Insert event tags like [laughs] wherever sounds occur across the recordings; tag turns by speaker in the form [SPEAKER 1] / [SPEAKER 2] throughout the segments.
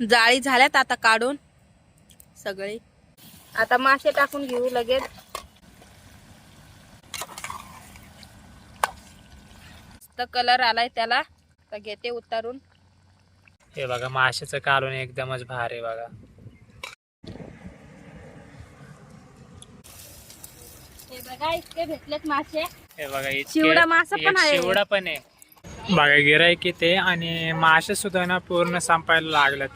[SPEAKER 1] जाळी झाल्यात आता काढून. सगळे. आता मासे टाकून घेऊ लगेच. कलर आलाय त्याला. तर घेते उतारून.
[SPEAKER 2] हे बघा माशाचं कालवण एकदमच भारी बघा.
[SPEAKER 1] हे बघा इतके भेटलेत मासे.
[SPEAKER 2] हे बघा इतके-
[SPEAKER 1] शिवडा मासा पण आहे.
[SPEAKER 2] शिवडा पण आहे. बघा गिरायकी ते आणि मासे सुद्धा ना पूर्ण संपायला लागलेत.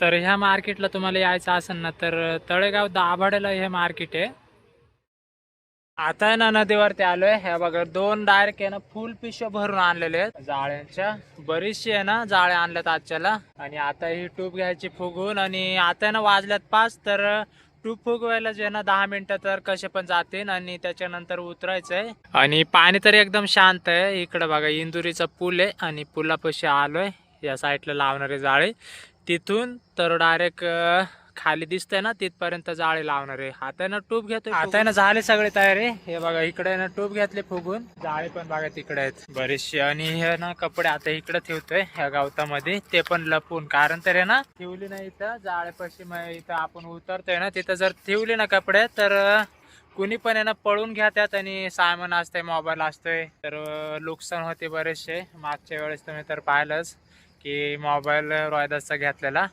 [SPEAKER 2] तर ह्या मार्केटला तुम्हाला यायचं असेल ना तर तळेगाव दाभाडेला हे मार्केट आहे. आता आहे ना नदीवरती आलोय. हे बघा दोन डायरेक्ट आहे ना फुल पिशव्या भरून आणलेले आहेत. जाळ्यांच्या. बरीचशी आहे ना जाळे आणल्यात आजच्याला. आणि आता ही टूप घ्यायची फुगून आणि आता आहे ना वाजल्यात पाच तर टूप फुगवायला जे ना दहा मिनिटं तर कसे पण जातील आणि त्याच्यानंतर उतरायचंय. आणि पाणी तर एकदम शांत आहे. इकडे बघा इंदुरीचा पूल आहे आणि पुलापाशी आलोय. या साईडला लावणारे जाळे. तिथून तर डायरेक्ट खाली दिसतंय ना तिथपर्यंत जाळे लावणार आहे. आता आहे ना टूब घेतोय आता आहे ना झाले सगळे तयारी. हे बघा इकडे ना टूब घेतले फुगून. जाळे पण बघा तिकडे आहेत. बरेचसे. आणि हे ना कपडे आता इकडे ठेवतोय ह्या गवतामध्ये. ते पण लपून. कारण तर आहे ना ठेवली नाही इथं. जाळेपाशी मग इथं आपण उतरतोय ना तिथं जर ठेवली ना कपडे तर कुणी पण आहे ना पळून घ्यात्यात आणि सामान असतंय मोबाईल असतोय. तर नुकसान होते बरेचसे. मागच्या वेळेस तुम्ही तर पाहिलंच. की मोबाईल रॉयदासचा घेतलेला.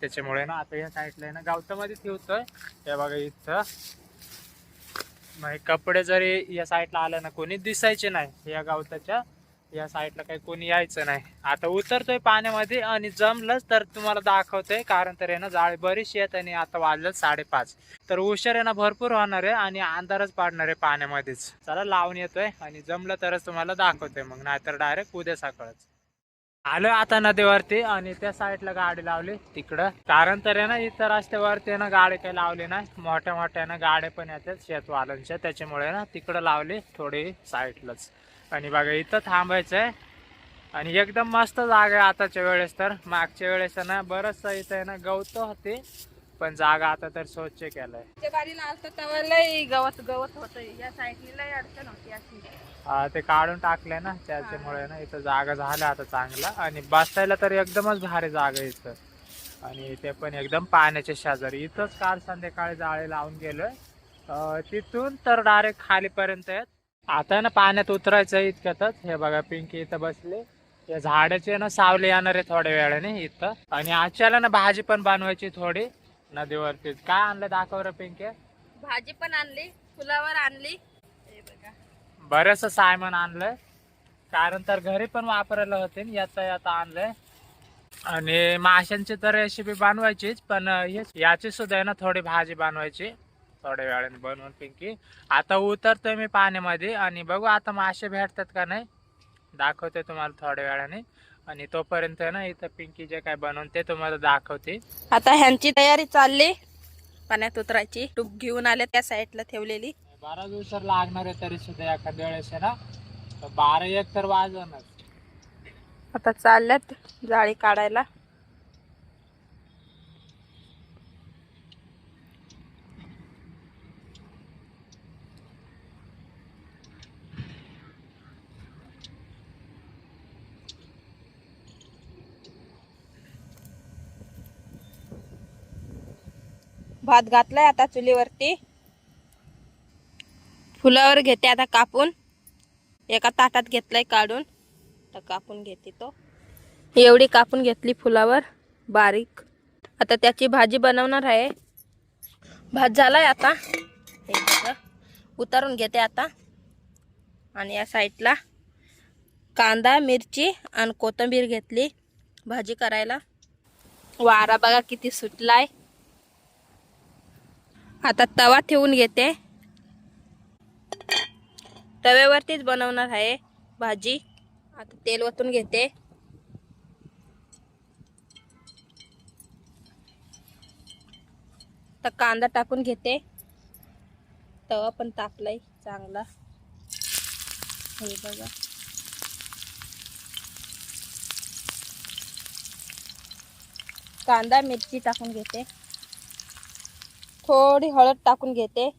[SPEAKER 2] त्याच्यामुळे ना आता या साईडला आहे ना गावतामध्ये ठेवतोय. हे बघा इथं. मग कपडे जरी या साईडला आलं ना कोणी दिसायचे नाही या गावताच्या. या साईडला काही कोणी यायचं नाही. आता उतरतोय पाण्यामध्ये आणि जमलंच तर तुम्हाला दाखवतोय. कारण तर आहे ना जाळी बरीचशी येत आणि आता वाजलं साडेपाच. तर उशीर आहे ना भरपूर होणार आहे आणि अंधारच पाडणार आहे पाण्यामध्येच. चला लावून येतोय आणि जमलं तरच तुम्हाला दाखवतोय मग. नाहीतर डायरेक्ट उद्या सकाळच. आलो आता नदीवरती आणि त्या साईडला गाडी लावली तिकडं. कारण तर आहे ना इतर रस्त्यावरती आहे ना गाडी काही लावली नाही. मोठ्या मोठ्या ना गाड्या पण येतात शेतवाल्यांच्या. त्याच्यामुळे ना तिकडं लावली थोडी साईडलाच. आणि बघा इथं थांबायचंय आणि एकदम मस्त जागा आहे आताच्या वेळेस तर. मागच्या वेळेस ना बरंचसं इथं आहे ना गवत होते. पण जागा आता तर स्वच्छ केलंय.
[SPEAKER 1] गाडीला तेव्हा लय गवत गवत होत. या साईडनी लय अडचण होती अशी.
[SPEAKER 2] हा, ते काढून टाकले ना त्याच्यामुळे ना इथं जागा झाल्या आता चांगला. आणि बसायला तर एकदमच भारी जागा इथं. आणि ते पण एकदम पाण्याच्या शेजारी. इथंच काल संध्याकाळी जाळे लावून गेलोय. तिथून तर डायरेक्ट खालीपर्यंत आहेत. आता ना पाण्यात उतरायचं इतक्यातच. हे बघा पिंकी इथं बसले. या झाडाचे ना सावले येणार आहे थोड्या वेळाने इथं. आणि आजच्याला ना भाजी पण बनवायची थोडी. नदीवरती. काय आणलं दाखव रे पिंके.
[SPEAKER 1] भाजी पण आणली फुलावर आणली. हे बघा.
[SPEAKER 2] बरंच सायमन आणलंय. कारण तर घरी पण वापरायला होते न याचा याचा आणलंय. आणि माशांची तर रेसिपी बनवायचीच पण हेच याची सुद्धा आहे ना थोडी भाजी बनवायची. थोड्या वेळाने बनवून पिंकी. आता उतरतोय मी पाण्यामध्ये आणि बघू आता मासे भेटतात का नाही. दाखवते तुम्हाला थोड्या वेळाने. आणि तोपर्यंत आहे ना इथं पिंकी जे काय बनवून ते तुम्हाला दाखवते.
[SPEAKER 1] आता ह्यांची तयारी चालली. पाण्यात उतरायची. टूप घेऊन आले त्या साईडला ठेवलेली.
[SPEAKER 2] बारा दिवसार लागणार आहे तरी सुद्धा एखाद्या वेळेस आहे ना? बारा एक तर वाजणार
[SPEAKER 1] आता चालल्यात जाळी काढायला. भात घातलाय आता चुलीवरती. फुलावर घेते आता कापून. एका ताटात घेतलाय काढून. तर कापून घेते तो. एवढी कापून घेतली फुलावर. बारीक. आता त्याची भाजी बनवणार आहे. भात झालाय आता. हे उतारून घेते आता. आणि या साईडला कांदा मिरची आणि कोथिंबीर घेतली भाजी करायला. वारा बघा किती सुटलाय. आता तवा ठेवून घेते. तव्यावरतीच बनवणार आहे भाजी. आता तेल ओतून घेते. तर कांदा टाकून घेते. तवा पण तापलाय चांगला. हे बघा. कांदा मिरची टाकून घेते. थोडी हळद टाकून घेते.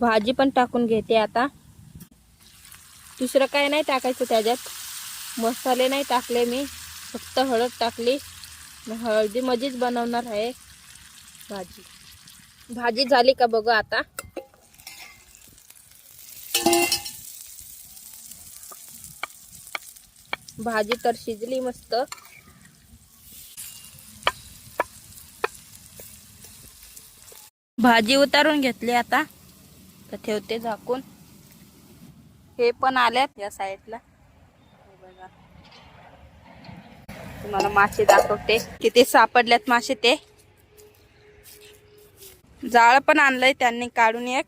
[SPEAKER 1] भाजी पण टाकून घेते आता. दुसरं काय नाही टाकायचं त्याच्यात. मसाले नाही टाकले मी. फक्त हळद टाकली. हळदी मध्येच बनवणार आहे भाजी. भाजी झाली का बघू आता. भाजी तर शिजली मस्त. भाजी उतारून घेतली आता. तर ठेवते झाकून. हे पण आल्यात या साईडला. बघा. तुम्हाला मासे दाखवते. किती सापडल्यात मासे ते. जाळ पण आणलंय त्यांनी काढून एक.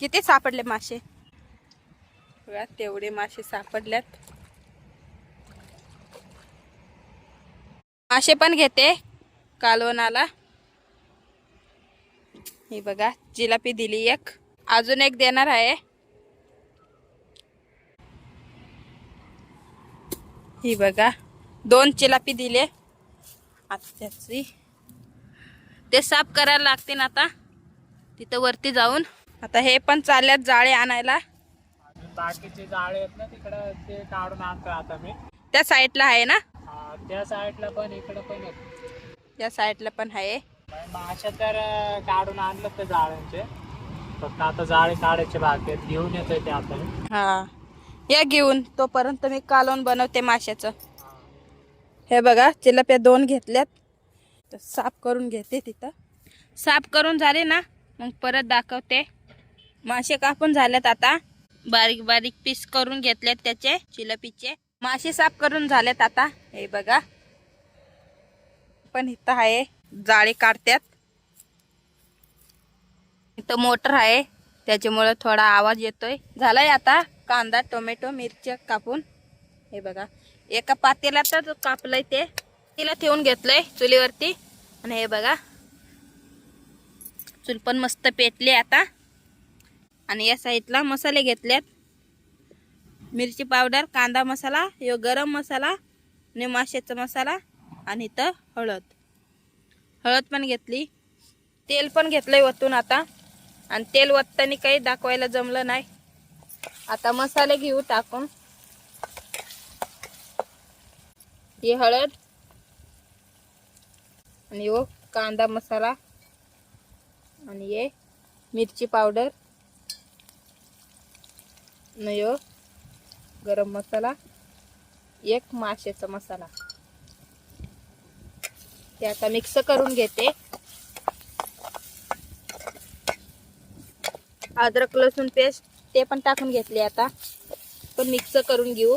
[SPEAKER 1] किती सापडले मासे? बघा तेवढे मासे सापडल्यात. मासे पण घेते कालवणाला. ही बघा जिलापी दिली एक. अजून एक देणार आहे. ही बघा दोन चिलापी दिले. आता त्याची ते साफ करायला लागते ना आता. तिथं वरती जाऊन. आता हे पण चालल्यात जाळे आणायला.
[SPEAKER 2] बाकीचे जाळे आहेत ना तिकडं ते काढून आणतो आता मी.
[SPEAKER 1] त्या साईडला आहे ना?
[SPEAKER 2] त्या साईडला पण इकडं पण
[SPEAKER 1] त्या साईडला पण आहे.
[SPEAKER 2] माशा तर काढून आणलं ते जाळ्यांचे. फक्त आता जाळे काढायचे बाकी आहेत. घेऊन येतोय ते आता
[SPEAKER 1] हा. या घेऊन. तोपर्यंत मी कालवण बनवते माशाचं. हे बघा चिलप्या दोन घेतल्यात. तर साफ करून घेते तिथं. साफ करून झाले ना मग परत दाखवते. मासे कापून झालेत आता. बारीक बारीक पीस करून घेतलेत त्याचे चिलपीचे मासे साफ करून झालेत आता. हे बघा. पण इथं आहे. जाळे काढतात इथं मोटर आहे. त्याच्यामुळे थोडा आवाज येतोय. झालाय आता कांदा टोमॅटो मिरच्या कापून. हे बघा. एका पातेला तर कापलंय ते. तिला ठेवून घेतलंय चुलीवरती. आणि हे बघा. चूल पण मस्त पेटले आता. आणि या साईडला मसाले घेतलेत. मिरची पावडर कांदा मसाला यो गरम मसाला आणि माशाचा मसाला आणि इथं हळद. हळद पण घेतली. तेल पण घेतलंय वतून आता. आणि तेल वतताना काही दाखवायला जमलं नाही. आता मसाले घेऊ टाकून. ही हळद. आणि हो कांदा मसाला. आणि ये मिरची पावडर. आणि हो गरम मसाला. एक माशाचा मसाला. ते आता मिक्स करून घेते. अद्रक लसूण पेस्ट ते पण टाकून घेतले आता. पण मिक्स करून घेऊ.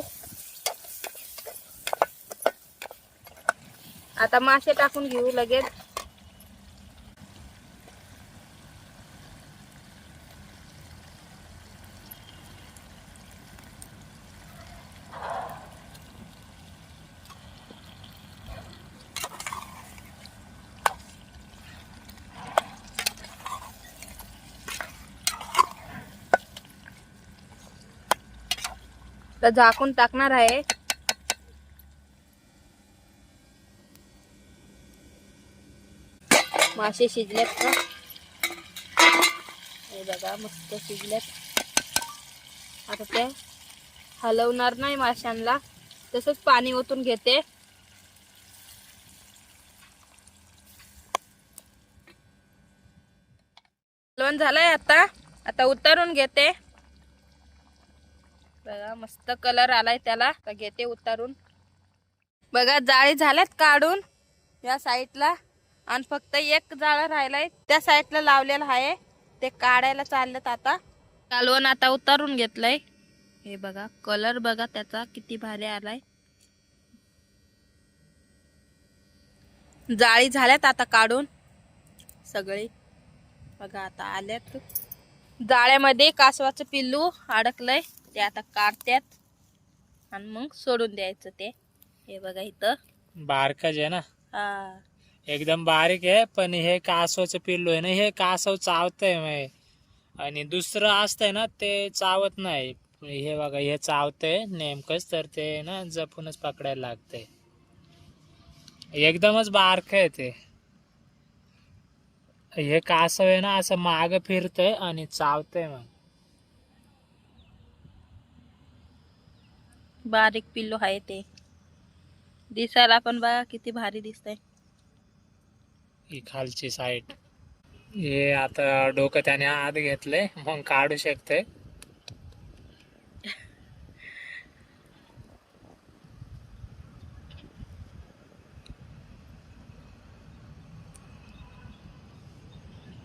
[SPEAKER 1] आता मासे टाकून घेऊ लगेच. तर झाकून टाकणार आहे. मासे शिजलेत का? हे बघा मस्त शिजलेत. आता ते हलवणार नाही माशांना. तसंच पाणी ओतून घेते. हलवण झालंय आता. आता उतरून घेते. बघा मस्त कलर आलाय त्याला. घेते उतारून. बघा जाळी झाल्यात काढून या साईडला आणि फक्त एक जाळ राहिलाय. त्या साईडला लावलेलं आहे. ते काढायला चाललेत आता. कालवण आता उतारून घेतलंय. हे बघा कलर बघा त्याचा किती भारी आलाय. जाळी झाल्यात आता काढून. सगळी. बघा आता आल्यात. जाळ्यामध्ये कासवाचं पिल्लू अडकलंय. ते आता काढत्यात. आणि मग सोडून द्यायचं ते. हे बघा इथं.
[SPEAKER 2] बारकाच आहे ना.
[SPEAKER 1] हा.
[SPEAKER 2] एकदम बारीक आहे पण हे कासवाचं पिल्लू आहे ना हे कासव चावतंय मग आणि दुसरं असतंय ना ते चावत नाही. हे बघा हे चावतंय नेमकंच तर ते ना जपूनच पकडायला लागतंय. एकदमच बारक आहे ते. हे कासव आहे ना असं माग फिरतंय आणि चावतंय मग.
[SPEAKER 1] बारीक पिल्लू आहे ते. दिसायला पण बघा किती भारी दिसतंय.
[SPEAKER 2] ही खालची साईड हे आता डोकं त्याने आत घेतलंय मग काढू शकते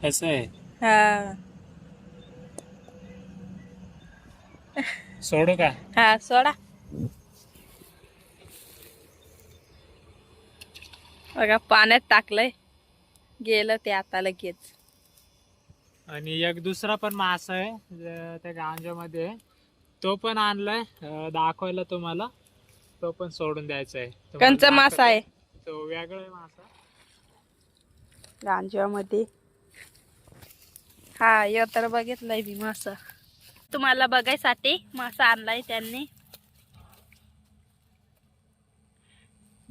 [SPEAKER 2] असं आहे.
[SPEAKER 1] हा.
[SPEAKER 2] सोडू का?
[SPEAKER 1] हा सोडा. बघा पाण्यात टाकलंय. गेलं ते आता लगेच.
[SPEAKER 2] आणि एक दुसरा पण मासा आहे त्या गांजामध्ये. तो पण आणलाय दाखवायला तुम्हाला. तो पण सोडून द्यायचा आहे.
[SPEAKER 1] कंचा मासा आहे.
[SPEAKER 2] तो वेगळा आहे मासा.
[SPEAKER 1] गांजामध्ये हा यो तर बघितलंय मी मासा. तुम्हाला बघायसाठी मासा आणलाय त्यांनी.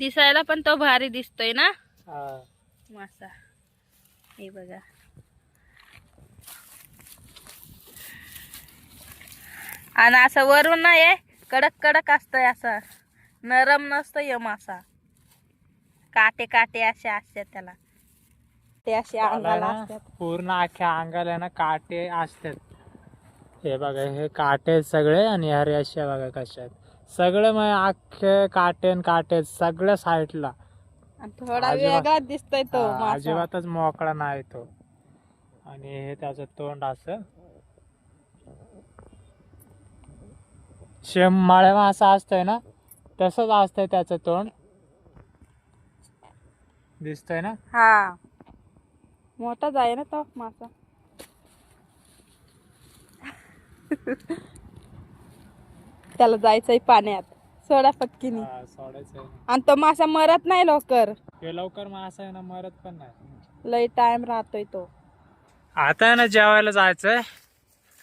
[SPEAKER 1] दिसायला पण तो भारी दिसतोय ना?
[SPEAKER 2] हा.
[SPEAKER 1] मासा हे बघा. आणि असं वरून नाही कडक कडक असतंय असं. नरम नसतं हे मासा काटे काटे असे असतात त्याला. ते असे अंगाला असतात.
[SPEAKER 2] पूर्ण अख्ख्या अंगाला ना काटे असतात. हे बघा हे काटे सगळे आणि अरे अशा बघा कशा आहेत सगळे मग अख्खे काटे न काटे सगळ्या साईडला.
[SPEAKER 1] थोडा
[SPEAKER 2] अजिबात-
[SPEAKER 1] वेगळा दिसतोय तो
[SPEAKER 2] हा,
[SPEAKER 1] मासा.
[SPEAKER 2] अजिबातच मोकळा नाही तो. आणि हे त्याचं तोंड असं. शेम माळ्या मासा असतोय ना तसंच असतंय त्याचं तोंड. दिसतोय ना?
[SPEAKER 1] हा. मोठाच आहे ना तो मासा. [laughs] त्याला जायचंय पाण्यात. सोडा पटकीनी
[SPEAKER 2] हा, सोडायचं आहे.
[SPEAKER 1] आणि तो मासा मरत नाही लवकर.
[SPEAKER 2] हे लवकर मासा आहे ना मरत पण नाही.
[SPEAKER 1] लय टाइम राहतोय तो.
[SPEAKER 2] आता आहे ना जेवायला जायचंय.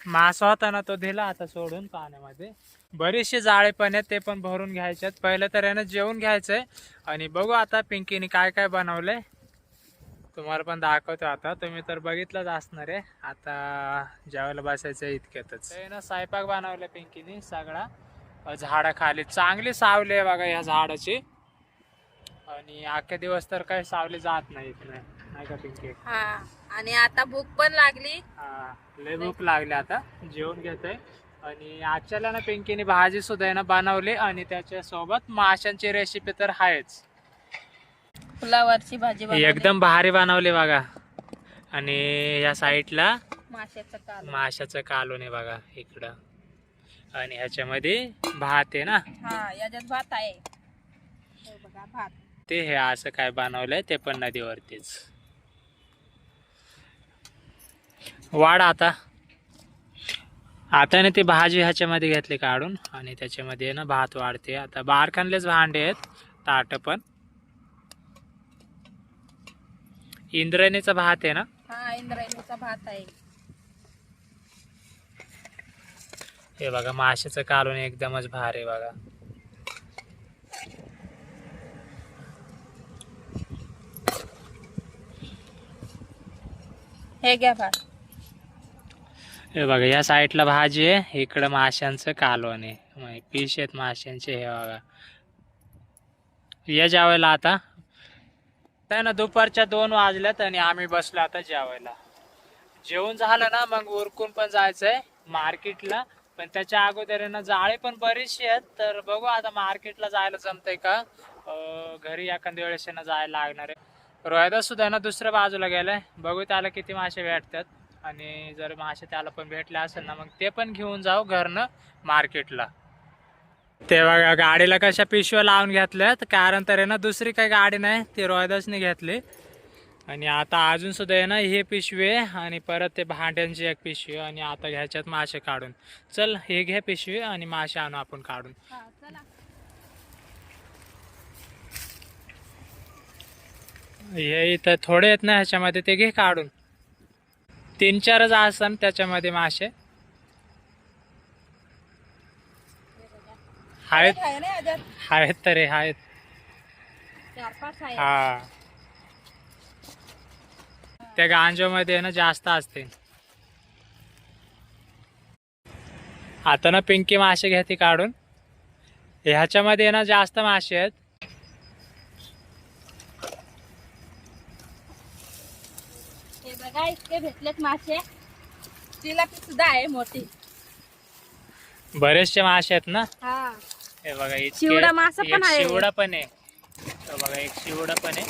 [SPEAKER 2] मासा होता ना तो दिला आता सोडून पाण्यामध्ये. बरीचशी जाळे पण आहेत ते पण भरून घ्यायचे पहिलं तर आहे ना जेवून घ्यायचंय. आणि बघू आता पिंकीने काय काय बनवलंय. तुम्हाला पण दाखवतो आता. तुम्ही तर बघितलंच असणार आहे. आता जेवायला बसायचं इतक्यातच. ते ना स्वयंपाक बनवलाय पिंकीने सगळा. अ, झाडाखाली चांगली सावली आहे बघा या झाडाची. आणि अख्खे दिवस तर काही सावली जात नाही इथं नाही का पिंकी?
[SPEAKER 1] हा. आणि आता भूक पण लागली.
[SPEAKER 2] हा, लय भूक लागली आता. जेवण घेतोय. आणि आजच्याला ना पिंकीने भाजी सुद्धा आहे ना बनवली. आणि त्याच्या सोबत माशांची रेसिपी तर आहेच.
[SPEAKER 1] फुलावरची भाजी बनवली.
[SPEAKER 2] एकदम भारी बनवली बघा. आणि या साईडला
[SPEAKER 1] माशाचं काल
[SPEAKER 2] माशाचं कालवण आहे बघा इकडं. आणि ह्याच्यामध्ये भात आहे ना?
[SPEAKER 1] हा याच्यात भात आहे. हे बघा भात.
[SPEAKER 2] ते हे असं काय बनवलंय ते पण नदीवरतीच. वाढ आता. आता ना ती भाजी ह्याच्यामध्ये घेतली काढून. आणि त्याच्यामध्ये ना भात वाढते. आता बारखानलेच भांडे आहेत ताट पण. इंद्रायणीचा भात आहे ना?
[SPEAKER 1] हा इंद्रायणीचा भात आहे.
[SPEAKER 2] हे बघा माशाचं कालवण एकदमच भारी आहे बघा.
[SPEAKER 1] हे घ्या भात.
[SPEAKER 2] हे बघा या साईडला भाजी आहे इकडं माशांचं कालवण आहे. पीस आहेत माशांचे हे बघा. या जेवायला आता? काय ना दुपारच्या दोन वाजल्यात आणि आम्ही बसलो आता जेवायला. जेवण झालं ना मग उरकून पण जायचंय मार्केटला. पण त्याच्या अगोदर ना जाळे पण बरीचशी आहेत. तर बघू आता मार्केटला जायला जमतंय का? घरी एखाद्या वेळेस ना जायला लागणार आहे. रोहिदा सुद्धा ना दुसऱ्या बाजूला गेलाय. बघू त्याला किती मासे भेटतात. आणि जर मासे त्याला पण भेटले असेल ना मग ते पण घेऊन जाऊ घरनं मार्केटला. ते बघा गाडीला कशा पिशव्या लावून घेतल्यात? कारण तर आहे ना दुसरी काही गाडी नाही ती रोहिदासने घेतली. आणि आता अजून सुद्धा आहे ना हे पिशवी आणि परत ते भांड्यांची एक पिशवी आणि आता घ्यायच्यात मासे काढून. चल हे घे पिशवी आणि मासे आणू आपण काढून.
[SPEAKER 1] हा
[SPEAKER 2] इथं थोडे आहेत ना ह्याच्यामध्ये ते घे काढून. तीन चारच आसन त्याच्यामध्ये मासे. आहेत आहेत तरी आहेत
[SPEAKER 1] चार पाच आहे
[SPEAKER 2] हा. त्या गांजामध्ये ना जास्त असते. आता ना पिंकी मासे घेते काढून. ह्याच्यामध्ये ना जास्त मासे आहेत.
[SPEAKER 1] बघा इतके भेटलेत मासे. जिलापी सुद्धा आहे मोठी.
[SPEAKER 2] बरेचसे मासे आहेत ना?
[SPEAKER 1] हा.
[SPEAKER 2] हे बघा
[SPEAKER 1] शिवडा मासा पण आहे.
[SPEAKER 2] शिवडा पण आहे. बघा एक शिवडा पण आहे.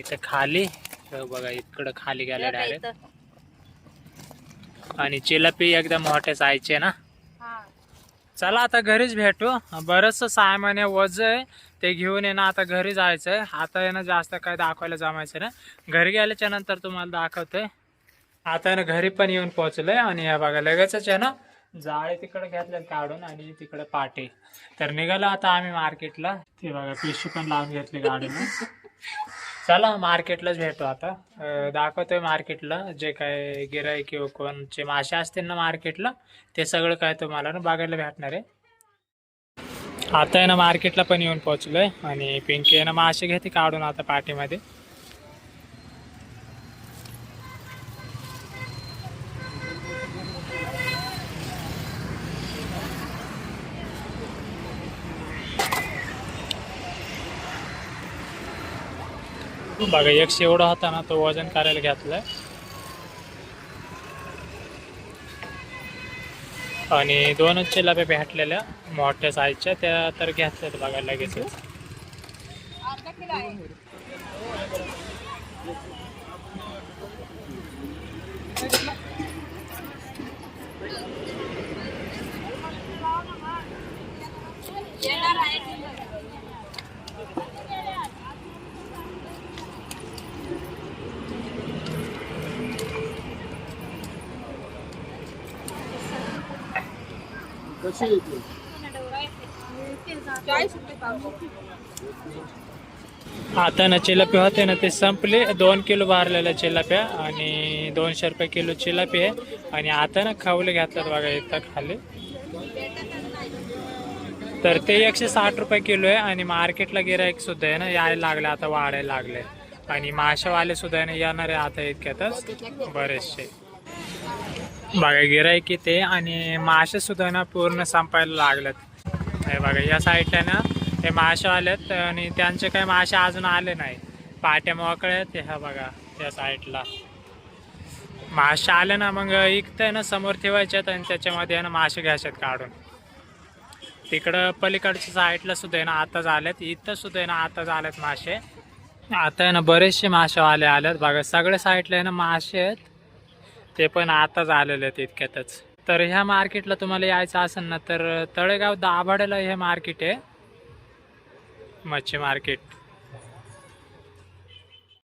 [SPEAKER 2] इथं खाली बघा इकडं खाली गेला डायरेक्ट आणि चिलापी एकदम मोठे साईजचे ना? चला आता घरीच भेटू. बरंचसं सामान आहे वज आहे. ते घेऊन ये ना आता घरी जायचंय. आता ना जास्त काय दाखवायला जमायचं ना घरी गेल्याच्यानंतर तुम्हाला दाखवतोय आता ना घरी पण येऊन पोहोचलोय. आणि हे बघा लगेचच आहे ना जाळे तिकडे घेतले काढून आणि तिकडे पाटे. तर निघालो आता आम्ही मार्केटला. ते बघा पिशवी पण लावून घेतली गाडीने. चला मार्केटलाच भेटू आता. दाखवतोय मार्केटला जे काय गिराय किंवा कोणचे मासे असतील ना मार्केटला ते सगळं काय तुम्हाला ना बघायला भेटणार आहे. आता आहे ना मार्केटला पण येऊन पोहोचलोय आणि पिंकी आहे ना मासे घेते काढून आता पाठीमध्ये बघा एकशे एवढा होता ना तो वजन करायला घेतलाय. आणि दोनच चिलाप्या भेटलेल्या मोठ्या साईजच्या त्या तर घेतल्यात बघा लगेच
[SPEAKER 1] कशी येते
[SPEAKER 2] आता ना चिलापी होते ना ते संपले. दोन किलो भरलेल्या चिलाप्या आणि दोनशे रुपये किलो चिलापी आहे. आणि आता ना खावले घेतल्यात बघा इथं खाली तर ते एकशे साठ रुपये किलो आहे आणि मार्केटला गिरायक सुद्धा आहे ना यायला लागले आता वाढायला लागले. आणि माशावाले सुद्धा आहे ना येणार आहे आता इतक्यातच. बरेचसे. बघा गिराईक ते आणि मासे सुद्धा ना पूर्ण संपायला लागलेत. हे बघा या साईडला ना हे मासे आलेत आणि त्यांचे काही मासे अजून आले नाही. पाट्या मोकळे आहेत ह्या बघा त्या साईडला मासे आले ना मग इकतंय ना समोर ठेवायच्यात आणि त्याच्यामध्ये आहे ना मासे घ्यायच्यात काढून. तिकडं पलीकडच्या साईडला सुद्धा आहे ना आताच आलेत इथं सुद्धा आहे ना आताच आलेत मासे. आता आहे ना बरेचसे मासेवाले आलेत. बघा सगळ्या साईडला आहे ना मासे आहेत. ते पण आताच आलेले आहेत इतक्यातच. तर ह्या मार्केटला तुम्हाला यायचं असेल ना तर तळेगाव दाभाड्याला हे मार्केट आहे. मच्छी मार्केट.